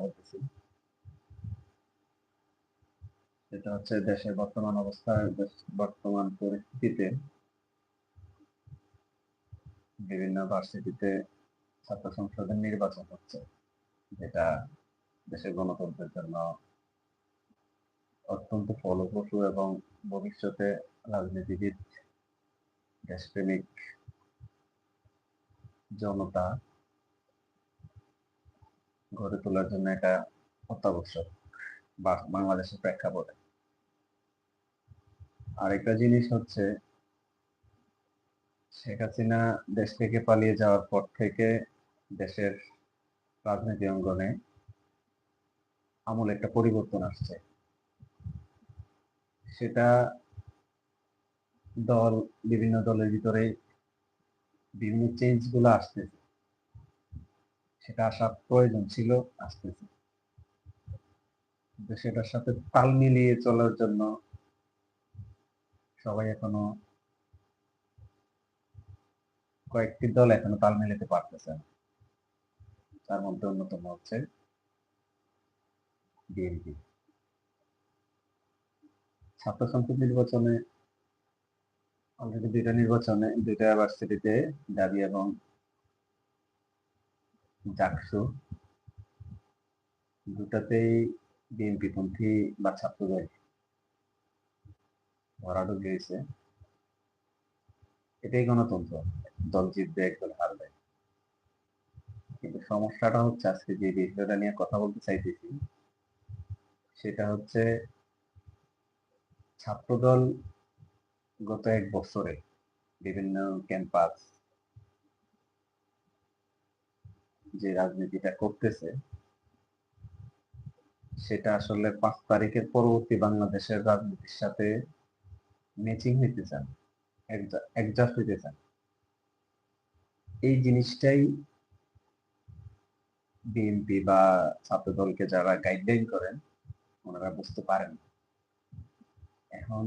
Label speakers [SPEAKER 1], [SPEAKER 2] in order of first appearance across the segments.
[SPEAKER 1] বলতেছি। সেটা হচ্ছে দেশের বর্তমান অবস্থা বর্তমান পরিস্থিতিতে। বিভিন্ন ভার্সিটিতে ছাত্র সংসদের নির্বাচন হচ্ছে, যেটা দেশের গণতন্ত্রের জন্য অত্যন্ত ফলপ্রসূ এবং ভবিষ্যতে রাজনীতিবিদ, দেশপ্রেমিক জনতা গড়ে তোলার জন্য এটা অত্যাবশ্যক বাংলাদেশের প্রেক্ষাপটে। আরেকটা জিনিস হচ্ছে শেখ হাসিনা দেশ থেকে পালিয়ে যাওয়ার পর থেকে দেশের রাজনীতি অঙ্গনে আমূল একটা পরিবর্তন আসছে। সেটা দল, বিভিন্ন দলের ভিতরে বিভিন্ন চেঞ্জগুলো আসতেছে। সেটা আসা প্রয়োজন ছিল, আসতেছে। সেটার সাথে তাল মিলিয়ে চলার জন্য সবাই এখনও কয়েকটি দল এখনও তাল মিলাতে পারতেছে না। তার মধ্যে অন্যতম হচ্ছে বিএনপি। ছাত্র সংসদ নির্বাচনে অলরেডি দুইটা নির্বাচনে, দুইটা ভার্সিটিতে দাবি এবং জাকসু দুটাতেই বিএনপি পন্থী বা ছাত্রদের ভরাডু গিয়েছে। এটাই গণতন্ত্র, দল জিতবে, একদল হারবে। কিন্তু সমস্যাটা হচ্ছে, আজকে যে বিষয়টা নিয়ে কথা বলতে চাইতেছি, সেটা হচ্ছে ছাত্রদল গত এক বছরে বিভিন্ন ক্যাম্পাস যে রাজনীতিটা করতেছে, সেটা আসলে পাঁচ তারিখের পরবর্তী বাংলাদেশের রাজনীতির সাথে ম্যাচিং হইতে চান অ্যাডজাস্ট হইতে চান এই জিনিসটাই বিএনপি বা ছাত্রদলকে যারা গাইডলাইন করেন, ওনারা বুঝতে পারেন। এখন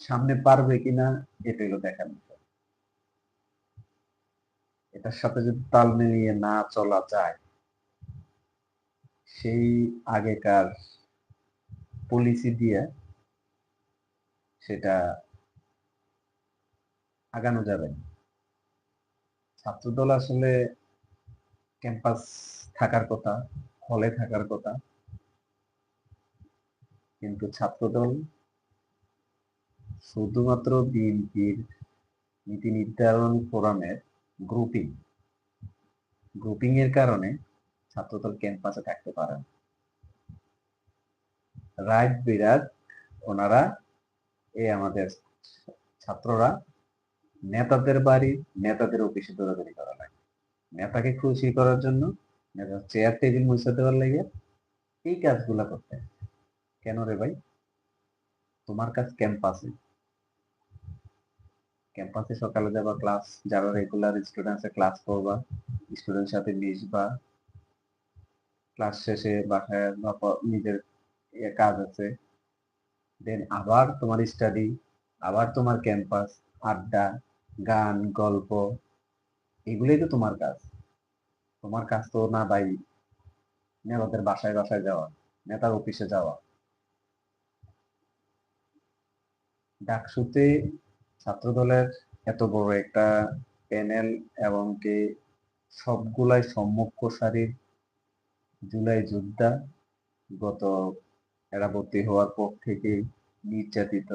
[SPEAKER 1] সামনে পারবে কিনা এটা হলো দেখার বিষয়। এটার সাথে যদি তাল মিলিয়ে না চলা যায়, সেই আগেকার পলিসি দিয়ে সেটা আগানো যাবে না। ছাত্রদল আসলে ক্যাম্পাস থাকার কথা হলে থাকার কথা, কিন্তু ছাত্রদল শুধুমাত্র বিএনপির নীতি নির্ধারণ ফোরামের গ্রুপিং গ্রুপিং এর কারণে ছাত্রদল ক্যাম্পাসে থাকতে পারে না। রাইট বিরাট, ওনারা এই আমাদের ছাত্ররা নেতাদের বাড়ি, নেতাদের অফিসে দৌড়াদৌড়ি করা লাগে। নেতাকে খুশি করার জন্য নেতার চেয়ার টেবিল মুছে দেওয়ার লাগে এই কাজগুলা করতে কেন রে ভাই? তোমার কাজ ক্যাম্পাসে ক্যাম্পাসে সকালে যাবা ক্লাস যারা রেগুলার স্টুডেন্টস ক্লাস করবা স্টুডেন্ট সাথে মিশবা। ক্লাস শেষে বাসায় বা নিজের ইয়ে কাজ আছে। দেন আবার তোমার স্টাডি আবার তোমার ক্যাম্পাস আড্ডা, গান, গল্প, এগুলোই তো তোমার কাজ। তোমার কাজ তো না ভাই, নেতাদের বাসায় বাসায় যাওয়া, নেতার অফিসে যাওয়া। ডাকসুতে ছাত্রদলের এত বড় একটা প্যানেল এবং কি সবগুলাই সম্মুখ সারির জুলাই যোদ্ধা গত এরা হওয়ার পর থেকে নির্যাতিত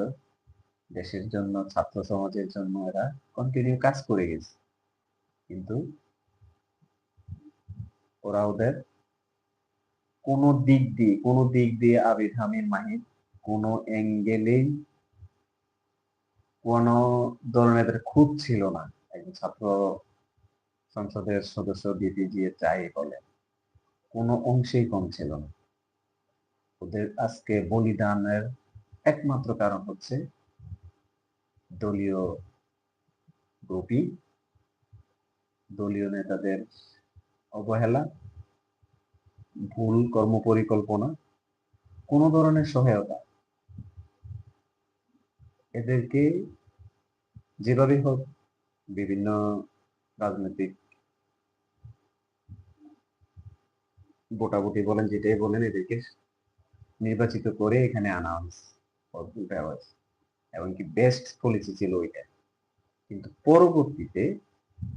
[SPEAKER 1] দেশের জন্য, ছাত্র সমাজের জন্য এরা কন্টিনিউ কাজ করে গেছে। কিন্তু ওরা ওদের কোনো দিক দিয়ে, কোনো দিক দিয়ে আবিদ হামিদ মাহিদ কোনো অ্যাঙ্গেলেই কোনো ধরনের খুব ছিল না। একজন ছাত্র সংসদের সদস্য গিয়ে চাই বলে। কোনো অংশেই কম ছিল না। ওদের আজকে বলিদানের একমাত্র কারণ হচ্ছে দলীয় গ্রুপই দলীয় নেতাদের অবহেলা, ভুল কর্মপরিকল্পনা, কোন ধরনের সহায়তা। এদেরকে যেভাবে হোক, বিভিন্ন রাজনৈতিক ভোটাভুটি বলেন, যেটাই বলেন, এদেরকে নির্বাচিত করে এখানে আনা হয়েছে হয়েছে। এমনকি বেস্ট পলিসি ছিল ওইটা। কিন্তু পরবর্তীতে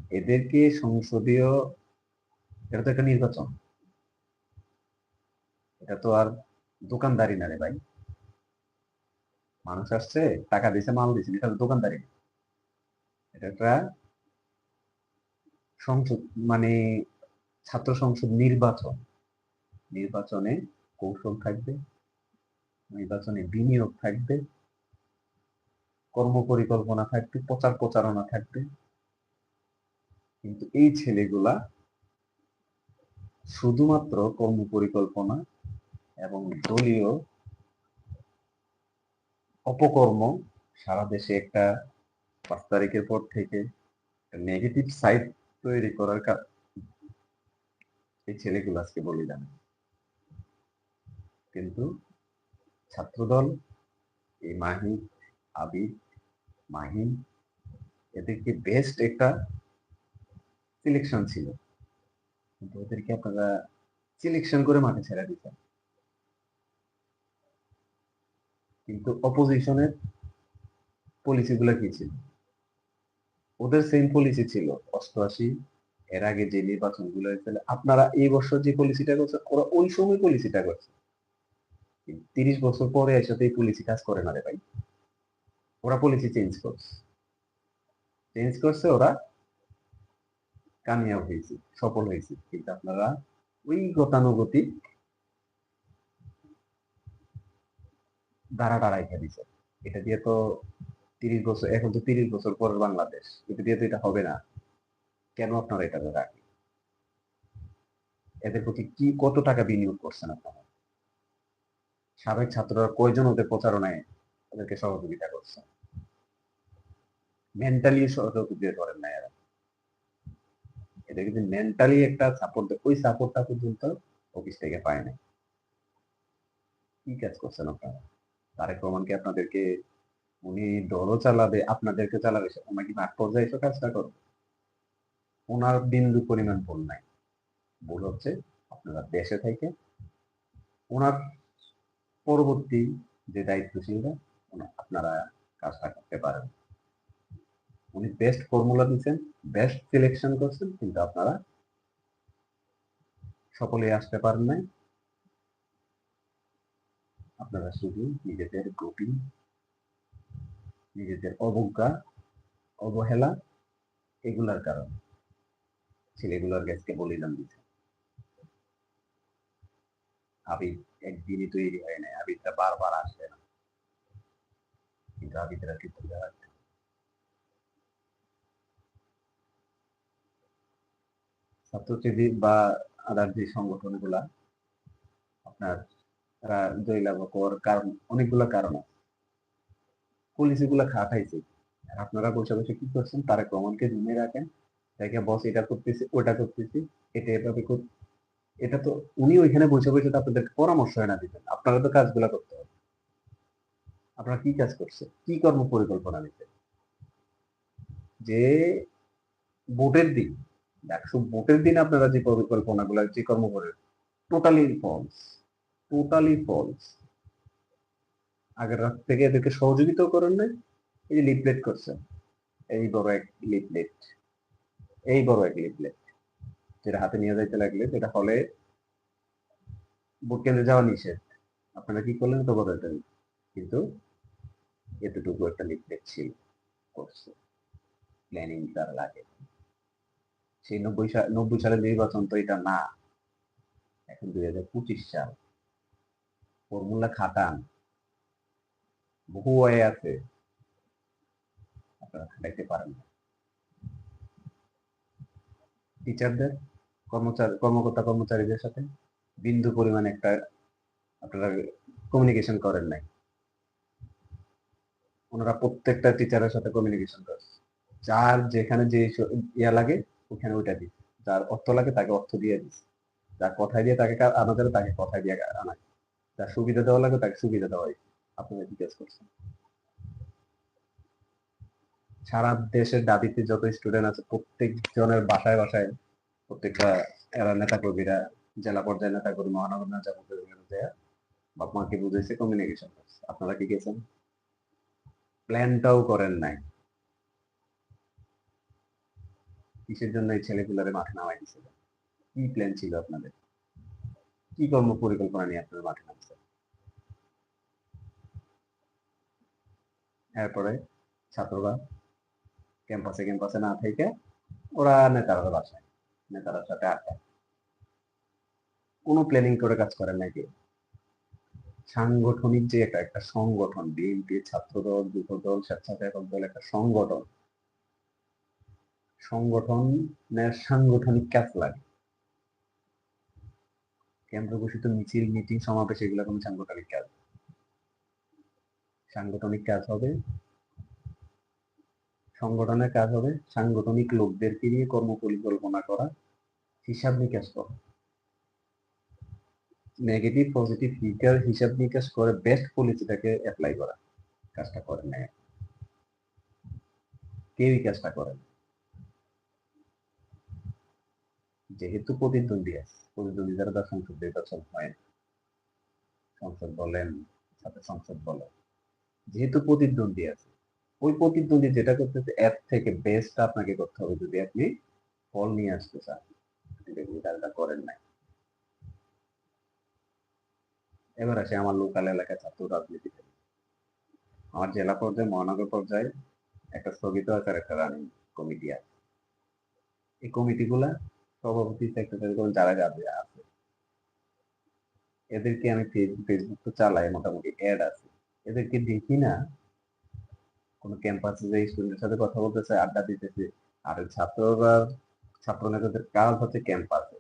[SPEAKER 1] এদেরকে সংসদীয়, এটা তো একটা নির্বাচন। এটা তো আর দোকানদারি না রে ভাই। মানুষ আসছে, টাকা দিছে, মাল দিছে, এটা তো দোকানদারি না। এটা সংসদ মানে ছাত্র সংসদ নির্বাচন। নির্বাচনে কৌশল থাকবে, নির্বাচনে বিনিয়োগ থাকবে কর্ম পরিকল্পনা থাকবে, প্রচার প্রচারণা থাকবে। কিন্তু এই ছেলেগুলা শুধুমাত্র কর্ম পরিকল্পনা এবং দলীয় অপকর্ম সারা দেশে একটা পাঁচ তারিখের পর থেকে নেগেটিভ সাইড তৈরি করার কাজ এই ছেলেগুলো আজকে বলিলাম কিন্তু ছাত্রদল, এই মাহি আবিদ মাহিন, এদেরকে বেস্ট একটা সিলেকশন ছিল। কিন্তু ওদেরকে আপনারা সিলেকশন করে মাঠে ছেড়ে দিতেন কিন্তু অপোজিশনের পলিসি গুলা কি ছিল? ওদের সেম পলিসি ছিল। অষ্টআশি, এর আগে যে নির্বাচনগুলো হয়েছিল, আপনারা এই বছর যে পলিসিটা করছে, ওরা ওই সময় পলিসিটা করছে। তিরিশ বছর পরে এসে এই পলিসি কাজ করে না রে ভাই। ওরা পলিসি চেঞ্জ করছে। চেঞ্জ করছে, ওরা কামিয়াব হয়েছে, সফল হয়েছে। কিন্তু আপনারা ওই গতানুগতিক দাঁড়া দাঁড়াই দিছে এটা দিয়ে তো তিরিশ বছর, এখন তো তিরিশ বছর পর বাংলাদেশ। এটা দিয়ে তো এটা হবে না। কেন আপনারা এটা রাখেন এদের প্রতি কি, কত টাকা বিনিয়োগ করছেন আপনারা? সাবেক ছাত্ররা কয়জন ওদের প্রচারণায় ওদেরকে সহযোগিতা করছে? মেন্টালি সহযোগিতা করেন না এরা। এদের কিন্তু মেন্টালি একটা সাপোর্ট ওই সাপোর্টটা পর্যন্ত অফিস থেকে পায় না কি কাজ করছেন আপনারা? তারেক রহমানকে আপনাদেরকে উনি দলও চালাবে, আপনাদেরকে চালাবে ওনার কি মাঠ পর্যায়ে এসে কাজটা করবে? ওনার বিন্দু পরিমাণ ভুল নাই। ভুল হচ্ছে আপনারা দেশে থেকে ওনার পরবর্তী যে দায়িত্বশীলরা আপনারা কাজটা করতে পারেন। উনি বেস্ট ফর্মুলা দিচ্ছেন বেস্ট সিলেকশন করছেন, কিন্তু আপনারা সকলে আসতে পারেন নাই। আপনারা শুধু নিজেদের গ্রুপিং নিজেদের অবজ্ঞা, অবহেলা, এগুলার কারণে। ছেলেগুলোর গ্যাসকে বলিদান দিচ্ছে আবিদ একদিনই তৈরি হয় না আবিদটা বারবার আসবে না। কিন্তু আবিদরা কিন্তু ছাত্রজীবী বা আদার যে সংগঠনগুলা, আপনার জয়লাভ করার কারণ, অনেকগুলো কারণ আছে। পুলিশ এগুলো খাটাইছে। আপনারা বসে বসে কি করছেন? তারা ক্রমণকে জমিয়ে রাখেন। তাকে বস এটা করতেছি, ওটা করতেছি, এটা এভাবে এটা তো উনি ওইখানে বসে বসে আপনাদেরকে পরামর্শ না দিতেন আপনারা তো কাজগুলো করতে হবে। আপনারা কি কাজ করছে? কি কর্ম পরিকল্পনা নিতেন যে ভোটের দিন একশো ভোটের দিন আপনারা যে পরিকল্পনাগুলো, যে কর্ম করেন টোটালি ফলস টোটালি ফলস আগের রাত থেকে এদেরকে সহযোগিতাও করেন নাই। এই যে লিফলেট করছেন এই বড় এক লিপলেট এই বড় এক লিপলেট যেটা হাতে নিয়ে যাইতে লাগলে, যেটা হলে ভোট কেন্দ্রে যাওয়া নিষেধ। আপনারা কি করলেন? তো এটা কিন্তু এতটুকু একটা লিপলেট ছিল, করছে। প্ল্যানিং তার লাগে। সেই নব্বই সাল নব্বই সালের নির্বাচন তো এটা না। এখন দুই হাজার পঁচিশ সাল। ফর্মুলা খাটান। বহু ওয়ে আছে আপনারা খাটাইতে পারেন টিচারদের, কর্মচারী, কর্মকর্তা কর্মচারীদের সাথে বিন্দু পরিমাণ একটা আপনারা কমিউনিকেশন করেন নাই। ওনারা প্রত্যেকটা টিচারের সাথে কমিউনিকেশন করে। যার যেখানে যে ইয়া লাগে, ওখানে ওইটা দিই। যার অর্থ লাগে তাকে অর্থ দিয়ে দিস যার কথায় দিয়ে তাকে আনা যাবে তাকে কথায় দিয়ে আনা তার সুবিধা দেওয়া লাগে তাকে সুবিধা দেওয়া হয় জিজ্ঞেস করছেন সারা দেশের দাবিতে যত স্টুডেন্ট আছে প্রত্যেক জনের বাসায় বাসায় প্রত্যেকটা এরা নেতা কর্মীরা জেলা নেতা কর্মী মহানগর নেতা বাপ মাকে বুঝেছে কমিউনিকেশন আপনারা কি গেছেন? প্ল্যানটাও করেন নাই। কিসের জন্য এই ছেলেগুলারে মাঠে নামাই দিছিল কি প্ল্যান ছিল আপনাদের? কি কর্ম পরিকল্পনা নিয়ে আপনারা মাঠে নামছেন? এরপরে ছাত্ররা ক্যাম্পাসে ক্যাম্পাসে না থেকে ওরা নেতারা বাসায় নেতারার সাথে আড্ডা। কোনো প্ল্যানিং করে কাজ করেন নাকি সাংগঠনিক যে একটা একটা সংগঠন, বিএনপি, ছাত্রদল যুব দল স্বেচ্ছাসেবক দল, একটা সংগঠন, সংগঠনের সাংগঠনিক কাজ লাগে। কেন্দ্র ঘোষিত মিছিল, মিটিং, সমাবেশ, এগুলো কোনো সাংগঠনিক কাজ সাংগঠনিক কাজ হবে। সংগঠনের কাজ হবে সাংগঠনিক লোকদেরকে নিয়ে কর্ম পরিকল্পনা করা, হিসাব নিকাশ করা। নেগেটিভ পজিটিভ ফিচার হিসাব নিকাশ করে বেস্ট পলিসিটাকে অ্যাপ্লাই করা। কাজটা করে না কেউই কাজটা করে যেহেতু প্রতিদ্বন্দ্বী আছে প্রতিদ্বন্দ্বী তার সংসদ নির্বাচন হয় সংসদ বলেন, সাথে সংসদ বলেন। যেহেতু প্রতিদ্বন্দ্বী আছে, ওই প্রতিদ্বন্দ্বী যেটা করতেছে, এর থেকে বেস্ট আপনাকে করতে হবে যদি আপনি ফল নিয়ে আসতে চান। করেন নাই। এবার আসে আমার লোকাল এলাকায় ছাত্র রাজনীতি আমার জেলা পর্যায়ে, মহানগর পর্যায়ে একটা স্থগিত আছে আর একটা রানিং কমিটি আছে। এই কমিটিগুলা সভাপতি সেক্রেটারি করে যারা আছে। এদেরকে আমি ফেসবুক তো চালাই, মোটামুটি অ্যাড আছে। এদেরকে দেখি না। কোনো ক্যাম্পাসে যে স্টুডেন্টের সাথে কথা বলতেছে, আড্ডা দিতেছে। আর ছাত্ররা, ছাত্র নেতাদের কাজ হচ্ছে ক্যাম্পাসে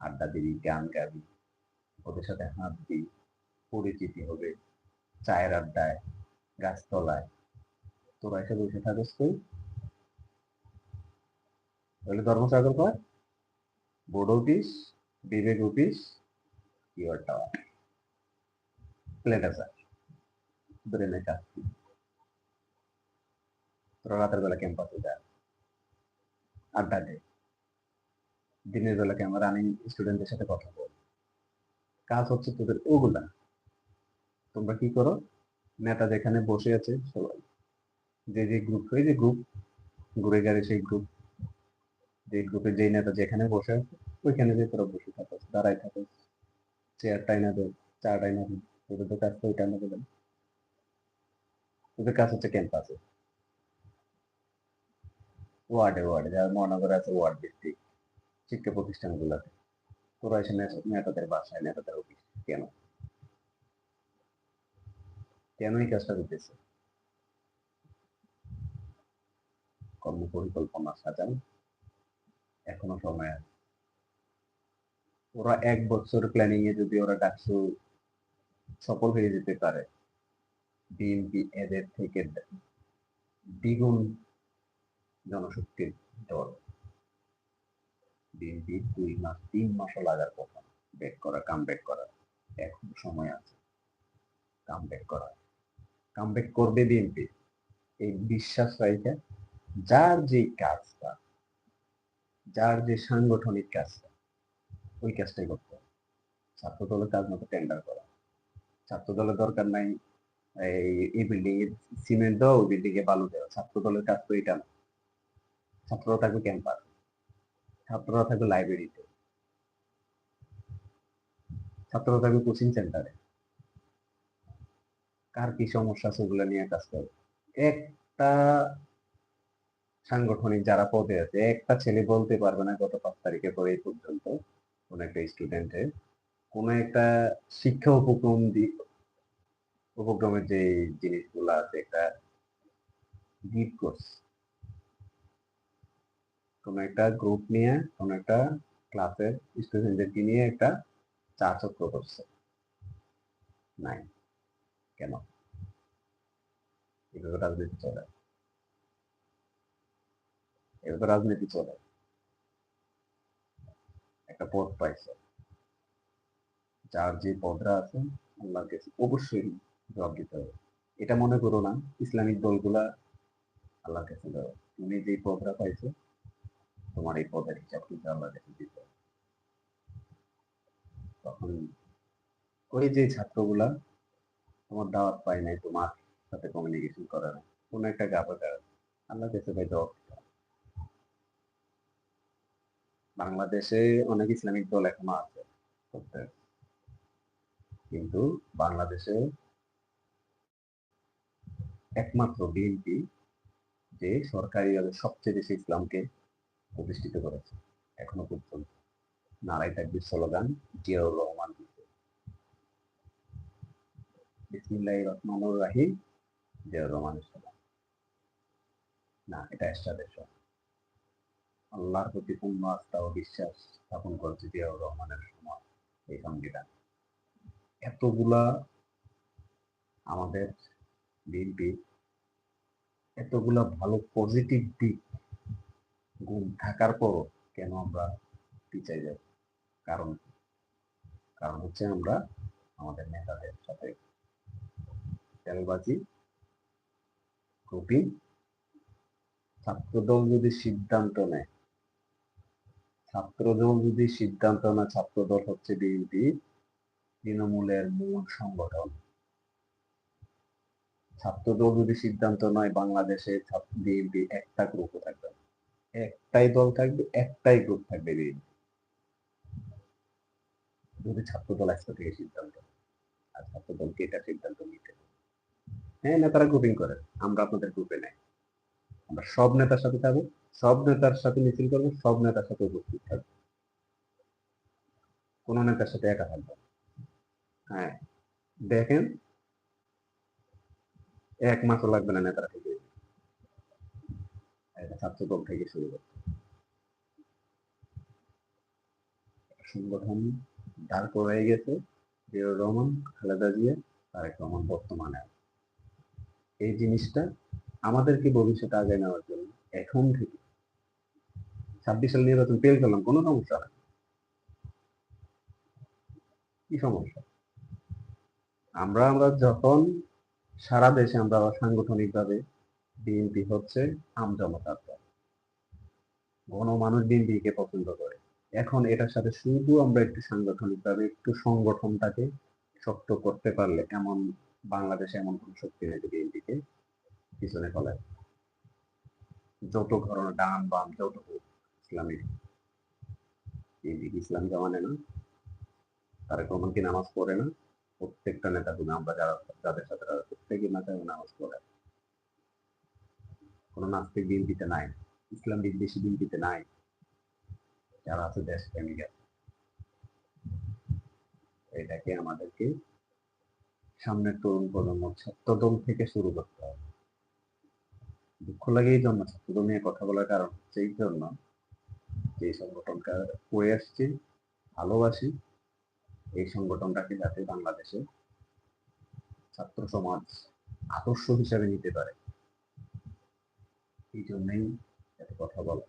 [SPEAKER 1] আড্ডা দিবি, গান গাবি, ওদের সাথে হাত দিই পরিচিতি হবে, চায়ের আড্ডায়, গাছতলায়। তোরা এসে বসে থাকিস তুই। তাহলে ধর্মসাগর কয়? Board office, Bibek office your tower প্লেটাসার ব্রেনে কাজ। তোরা রাতের বেলা ক্যাম্পাসে যায় আড্ডা দেয় দিনের বেলা ক্যামেরা রানিং স্টুডেন্টদের সাথে কথা বল। কাজ হচ্ছে তোদের ওগুলা। তোমরা কি করো? নেতা যেখানে বসে আছে সবাই। যে যে গ্রুপ ওই যে গ্রুপ ঘুরে গেলে সেই গ্রুপ যে গ্রুপে যেই নেতা যেখানে বসে আছে, ওইখানে যে তোরা বসে থাকো, দাঁড়ায় থাকো। চেয়ারটাই না দেয় চাটাই না দেয় তোদের তো কাজ তো ওইটা না। তোদের কাজ হচ্ছে ক্যাম্পাসে ওয়ার্ডে ওয়ার্ডে যারা মহানগর আছে ওয়ার্ড ভিত্তিক শিক্ষা প্রতিষ্ঠানগুলোতে। তোরা এসে নেতাদের বাসায়, নেতাদের অফিস কেন? কেন এই কাজটা করতেছে কর্ম পরিকল্পনা সাজান, এখনও সময় আছে। ওরা এক বছর প্ল্যানিং এ যদি ওরা ডাকসু, সফল হয়ে যেতে পারে বিএনপি এদের থেকে দ্বিগুণ জনশক্তির দল। বিএনপি দুই মাস, তিন মাসও লাগার কথা ব্যাক করা কাম ব্যাক করা। এখন সময় আছে। কাম ব্যাক করা। কাম ব্যাক করবে বিএনপি। এই বিশ্বাস রাইখে যার যে কাজটা, যার যে সাংগঠনিক কাজটা, ওই কাজটাই করতে হবে। ছাত্র দলের কাজ মতো টেন্ডার করা। ছাত্র দলের দরকার নাই এই বিল্ডিং এ সিমেন্ট ওই বিল্ডিং এ বালু দেওয়া ছাত্র দলের কাজ তো এটা ছাত্ররা থাকবে ক্যাম্পাস ছাত্ররা থাকবে লাইব্রেরিতে ছাত্ররা থাকবে কোচিং সেন্টারে কার কি সমস্যা আছে ওগুলো নিয়ে কাজ করবে একটা সাংগঠনিক যারা পদে আছে, একটা ছেলে বলতে পারবে না গত পাঁচ তারিখে পরে এই পর্যন্ত। কোন একটা স্টুডেন্টের কোন একটা শিক্ষা উপক্রম উপক্রমের যে জিনিসগুলো আছে, একটা গিফট কোর্স কোন একটা গ্রুপ নিয়ে, কোন একটা ক্লাসের স্টুডেন্টদেরকে নিয়ে একটা চা চক্র করছে। নাই কেন? এভাবে রাজনীতি চলে। এভাবে রাজনীতি চলে। একটা পদ পাইছে। যার যে পদরা আছে, আল্লাহর কাছে অবশ্যই জবাব দিতে হবে। এটা মনে করো না, ইসলামিক দলগুলা আল্লাহর কাছে দাও। তুমি যে পদরা পাইছো, তোমার এই পদের হিসাব কিন্তু আল্লাহর কাছে দিতে হবে। তখন ওই যে ছাত্রগুলা, তোমার দাওয়াত পায় নাই, তোমার সাথে কমিউনিকেশন করে না কোন একটা গাপা আল্লাহর কাছে ভাই হবে। বাংলাদেশে অনেক ইসলামিক দল এখনও আছে কিন্তু বাংলাদেশে একমাত্র বিএনপি যে সরকারিভাবে সবচেয়ে বেশি ইসলামকে প্রতিষ্ঠিত করেছে, এখনও পর্যন্ত। নারাই তাকবির স্লোগান, জিয়াউর রহমান বিসমিল্লাহ রহমানুর রাহিম, জিয়াউর রহমানের স্লোগান। না, এটা এরশাদের আল্লাহর প্রতি পূর্ণ আস্থা ও বিশ্বাস স্থাপন করেছে জিয়াউর রহমানের সময় এই সংবিধান। এতগুলা আমাদের বিএনপি এতগুলা ভালো পজিটিভ দিক গুণ থাকার পরও কেন আমরা পিছাই যাব কারণ কারণ হচ্ছে আমরা আমাদের নেতাদের সাথে তেলবাজি গ্রুপিং ছাত্রদল যদি সিদ্ধান্ত নেয়, ছাত্রদল যদি সিদ্ধান্ত না, ছাত্রদল হচ্ছে বিএনপি, তৃণমূলের মূল সংগঠন। ছাত্রদল যদি সিদ্ধান্ত নয়, বাংলাদেশে বিএনপি একটা গ্রুপও থাকবে। একটাই দল থাকবে, একটাই গ্রুপ থাকবে বিএনপি যদি ছাত্রদল আজকে থেকে সিদ্ধান্ত। আর ছাত্রদলকে এটা সিদ্ধান্ত নিতে। হ্যাঁ নেতারা গ্রুপিং করে আমরা আপনাদের গ্রুপে নেই আমরা সব নেতার সাথে থাকব, সব নেতার সাথে মিছিল করব, সব নেতার সাথে উপস্থিত থাকব কোন নেতার সাথে একা থাকব। হ্যাঁ দেখেন এক মাসও লাগবে না নেতারা থেকে। ছাত্রদল থেকে শুরু করতে সংগঠন দাঁড় করাই গেছে, জিয়াউর রহমান, খালেদা জিয়া, তারেক রহমান বর্তমানে এই জিনিসটা আমাদেরকে ভবিষ্যতে আগে নেওয়ার জন্য এখন থেকে ছাব্বিশ সাল নির্বাচন পেল করলাম কোনো সমস্যা কি সমস্যা? আমরা আমরা যখন সারা দেশে আমরা সাংগঠনিকভাবে বিএনপি হচ্ছে আম আমজনতার দল। গণমানুষ বিএনপিকে পছন্দ করে। এখন এটার সাথে শুধু আমরা একটু সাংগঠনিকভাবে একটু সংগঠনটাকে শক্ত করতে পারলে এমন বাংলাদেশে এমন কোন শক্তি নেই বিএনপিকে পিছনে ফেলে। যত ধরনের ডান বাম যত ইসলামিক ইসলাম জামানে না, তারা কখন কি নামাজ পড়ে না। প্রত্যেকটা নেতা তুমি আমরা যারা যাদের সাথে তারা প্রত্যেকে নেতা নামাজ পড়ে কোনো নাস্তিক বিএনপিতে নাই, ইসলাম বিদ্বেষী বিএনপিতে নাই, যারা আছে দেশ প্রেমিক। এটাকে আমাদেরকে সামনের তরুণ প্রজন্ম ছাত্রদল থেকে শুরু করতে হবে দুঃখ লাগে এই জন্য ছাত্রদল নিয়ে কথা বলার কারণ হচ্ছে এই জন্য যে সংগঠনটা করে আসছি, ভালোবাসি এই সংগঠনটাকে যাতে বাংলাদেশে ছাত্র সমাজ আদর্শ হিসাবে নিতে পারে। এই জন্যই এত কথা বলা।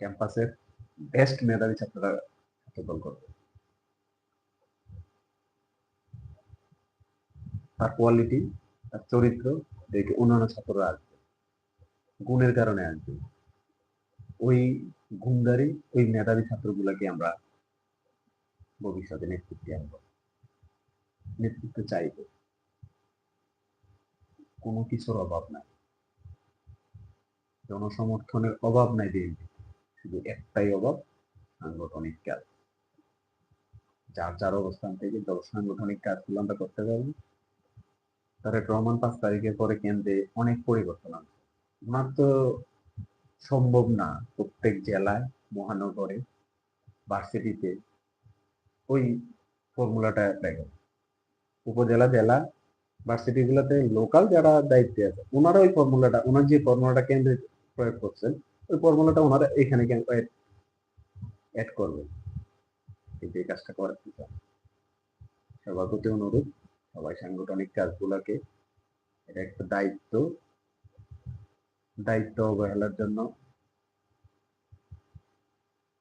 [SPEAKER 1] ক্যাম্পাসের বেস্ট মেধাবী ছাত্ররা ছাত্রদল করবে। তার কোয়ালিটি তার চরিত্র দেখে অন্যান্য ছাত্ররা আসবে। গুণের কারণে আসবে। ওই গুণদারি ওই মেধাবী ছাত্রগুলোকে আমরা ভবিষ্যতে নেতৃত্বে আনব। নেতৃত্ব চাইব। কোনো কিছুর অভাব নাই। জনসমর্থনের অভাব নাই বিএনপি শুধু একটাই অভাব, সাংগঠনিক কাজ। যার যার অবস্থান থেকে যত সাংগঠনিক কাজগুলো আমরা করতে পারব। তারেক রহমান পাঁচ তারিখের পরে কেন্দ্রে অনেক পরিবর্তন ওনার তো সম্ভব না প্রত্যেক জেলায়, মহানগরে, ভার্সিটিতে ওই ফর্মুলাটা অ্যাপ্লাই উপজেলা, জেলা ভার্সিটি গুলোতে লোকাল যারা দায়িত্বে আছে, ওনারা ওই ফর্মুলাটা, ওনার যে ফর্মুলাটা কেন্দ্রে প্রয়োগ করছেন, ওই ফর্মুলাটা ওনারা এখানে অ্যাড করবে কিন্তু এই কাজটা করার কি সবার প্রতি অনুরোধ, সবাই সাংগঠনিক কাজগুলোকে এটা একটা দায়িত্ব দায়িত্ব অবহেলার জন্য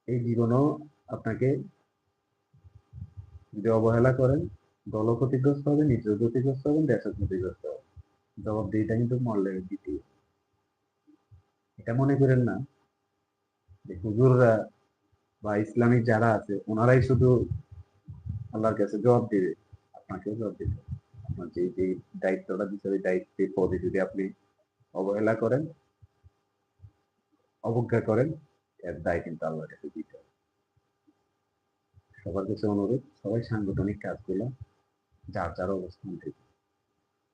[SPEAKER 1] এই জীবনও আপনাকে যদি অবহেলা করেন, দলও ক্ষতিগ্রস্ত হবে, নিজেও ক্ষতিগ্রস্ত হবেন দেশও ক্ষতিগ্রস্ত হবে। জবাব জবাবদিহিটা কিন্তু মল্লের দ্বিতীয় এটা মনে করেন না যে হুজুররা বা ইসলামিক যারা আছে, ওনারাই শুধু আল্লাহর কাছে জবাব দিবে, আপনাকেও জবাব দিবে। আপনার যে যে দায়িত্বটা দিচ্ছে ওই দায়িত্বের পদে যদি আপনি অবহেলা করেন অবজ্ঞা করেন, এর দায় কিন্তু আল্লাহর কাছে দিতে হবে। সবার কাছে অনুরোধ, সবাই সাংগঠনিক কাজগুলো, যার যার অবস্থান থেকে।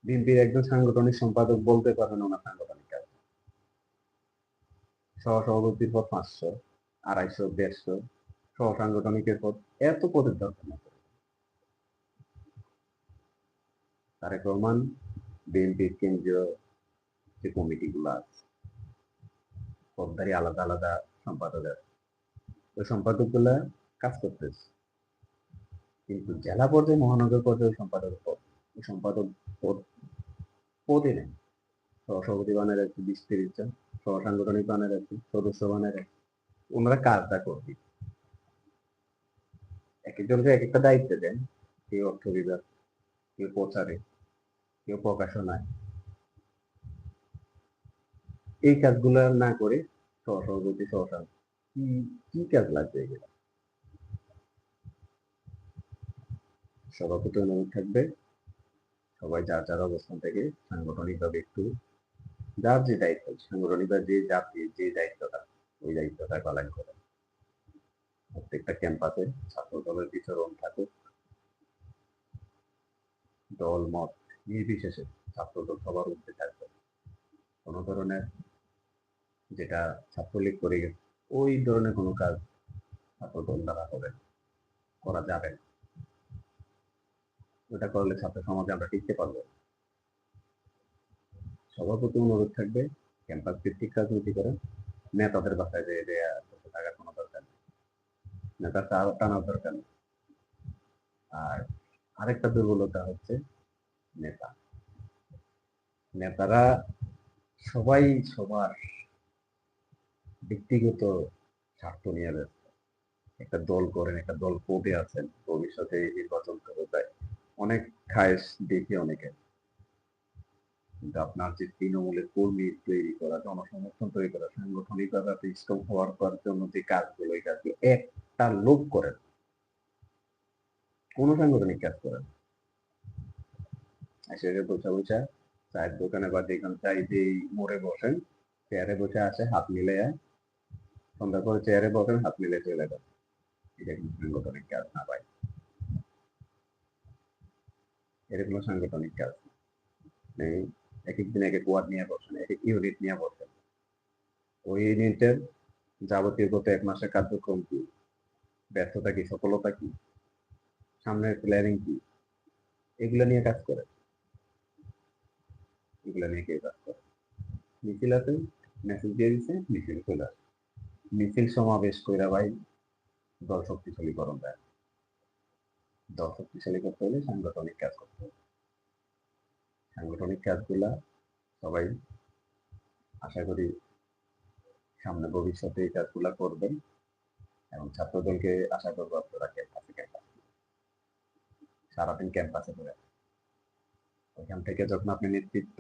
[SPEAKER 1] বিএনপির একজন সাংগঠনিক সম্পাদক বলতে পারেন ওনার সাংগঠনিক কাজ। সহ সভাপতির পদ পাঁচশো, আড়াইশো, দেড়শো সহ সাংগঠনিকের পদ এত পদের দরকার নেই। তারেক রহমান, বিএনপির কেন্দ্রীয় যে কমিটিগুলো আছে পদধারী আলাদা আলাদা সম্পাদক আছে। ওই সম্পাদকগুলা কাজ করতেছে। কিন্তু জেলা পর্যায়ে, মহানগর পর্যায়ে সম্পাদক পদ ওই সম্পাদক পদ, পদে নেই। সহসভাপতি বানের আছে বিশ তিরিশ জন সহ সাংগঠনিক বানের আছে সদস্য বানায় আছে ওনারা কাজটা করবে। এক একজনকে এক একটা দায়িত্ব দেন, কেউ অর্থ বিভাগ, কেউ প্রচারে, কেউ প্রকাশনায়। এই কাজগুলো না করে সহসভাপতি সহসাং কি কি কাজ লাগবে এগুলো? সভাপতি অনুরোধ থাকবে সবাই যার যার অবস্থান থেকে সাংগঠনিকভাবে একটু, যার যে দায়িত্ব, সাংগঠনিকভাবে যে যার যে- দায়িত্বটা, ওই দায়িত্বটা পালন করে। প্রত্যেকটা ক্যাম্পাসে ছাত্র দলের বিচরণ থাকুক। দল, মত নির্বিশেষে ছাত্রদল সবার উঠতে থাকবে। কোনো ধরনের যেটা ছাত্রলীগ করে গেছে ওই ধরনের কোনো কাজ ছাত্র দল দ্বারা হবে করা যাবে ওটা করলে ছাত্র সমাজে আমরা টিকতে পারব। সবার প্রতি অনুরোধ থাকবে ক্যাম্পাস ভিত্তিক রাজনীতি করেন। নেতাদের বাসায় যে যে বসে থাকার কোনো দরকার নেই। নেতার টা- টানার দরকার নেই। আর আরেকটা দুর্বলতা হচ্ছে নেতা। নেতারা সবাই সবার ব্যক্তিগত স্বার্থ নিয়ে ব্যস্ত। একটা দল করেন, একটা দল পদে আছেন, ভবিষ্যতে নির্বাচন করে দেয় অনেক খায়েশ দেখি অনেকে। কিন্তু আপনার যে তৃণমূলের কর্মী তৈরি করা, জনসমর্থন তৈরি করা, সাংগঠনিকভাবে আপনি স্ট্রং হওয়ার পর জন্য যে কাজগুলো, এই কাজগুলো একটা লোক করেন, কোন সাংগঠনিক কাজ করেন যে বসে বসে চায়ের দোকানে বা যেখানে চাই যে মোড়ে বসেন, চেয়ারে বসে আসে হাত মিলে সন্ধ্যা করে চেয়ারে বসেন, হাত মিলে চলে যান। এটা কিন্তু সাংগঠনিক কাজ না ভাই। এটা কোনো সাংগঠনিক কাজ না। এক এক দিন এক এক ওয়ার্ড নিয়ে বসেন, এক এক ইউনিট নিয়ে বসেন। ওই ইউনিটের যাবতীয় গত এক মাসের কার্যক্রম কি? ব্যর্থতা কি? সফলতা কি? সামনের প্ল্যানিং কি? এগুলো নিয়ে কাজ করে। এগুলো নিয়ে কেউ কাজ করে? মিছিল আছে মেসেজ দিয়ে দিচ্ছে মিছিল চলে আসে। মিছিল সমাবেশ কইরা ভাই দল শক্তিশালীকরণ দেয় দল শক্তিশালী করতে হলে সাংগঠনিক কাজ করতে হবে। সাংগঠনিক কাজগুলা সবাই আশা করি সামনে ভবিষ্যতে এই কাজগুলা করবেন এবং ছাত্রদলকে আশা করব আপনারা ক্যাম্পাসে ক্যাম্পাস সারাদিন ক্যাম্পাসে করে ওইখান থেকে যখন আপনি নেতৃত্ব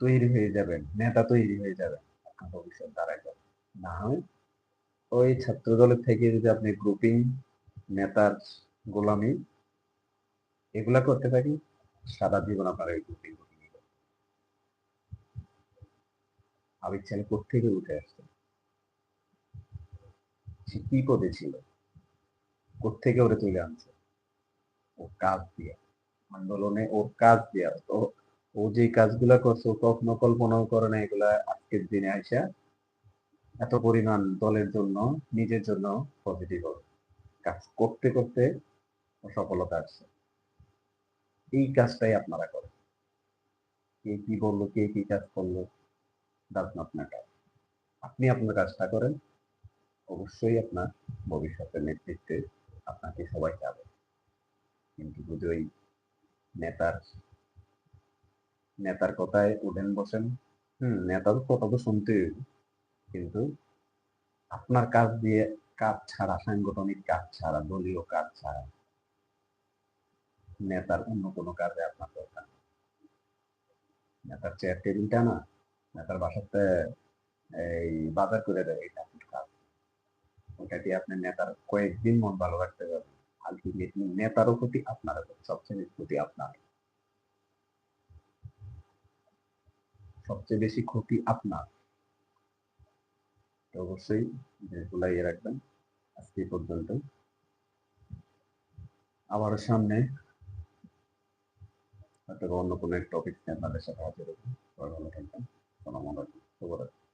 [SPEAKER 1] তৈরি হয়ে যাবেন, নেতা তৈরি হয়ে যাবেন আপনার ভবিষ্যৎ দাঁড়ায় যাবে। না হয় ওই ছাত্র দলের থেকে যদি আপনি গ্রুপিং নেতার গোলামি এগুলা করতে থাকি সারা জীবন আপনার এই গ্রুপিং আবির ছেলে কোথেকে উঠে আসছে? সে কি পদে ছিল কোথেকে ওরে তুলে আনছে? ও কাজ দিয়ে। আন্দোলনে ওর কাজ দিয়ে। ও ও যে কাজগুলা করছে কখনো কল্পনাও করে না এগুলা আজকের দিনে আইসা। এত পরিমাণ দলের জন্য, নিজের জন্য পজিটিভ কাজ করতে করতে সফলতা আসছে। এই কাজটাই আপনারা করেন। কে কি বলল, কে কি কাজ করল নট ম্যাটার আপনি আপনার কাজটা করেন, অবশ্যই আপনার ভবিষ্যতের নেতৃত্বে আপনাকে সবাই চাবে। কিন্তু যদি ওই নেতার নেতার কথায় উঠেন, বসেন। হম, নেতার কথা তো শুনতে কিন্তু আপনার কাজ দিয়ে কাজ ছাড়া, সাংগঠনিক কাজ ছাড়া, দলীয় কাজ ছাড়া নেতার অন্য কোনো কাজে আপনার দরকার নেতার চেয়ার টেবিলটা না, নেতার বাসাতে এই বাজার করে দেয় এটা আপনার কাজ। ওটা দিয়ে আপনি নেতার কয়েকদিন মন ভালো রাখতে পারবেন। আলটিমেটলি নেতারও ক্ষতি আপনার সবচেয়ে ক্ষতি আপনার সবচেয়ে বেশি ক্ষতি আপনার? তো অবশ্যই জিনিসগুলো রাখবেন, আজকে পর্যন্ত আবার সামনে অথবা অন্য কোনো টপিক নিয়ে আপনাদের সাথে হাজির হব। ভালো থাকবেন সালাম আলাইকুম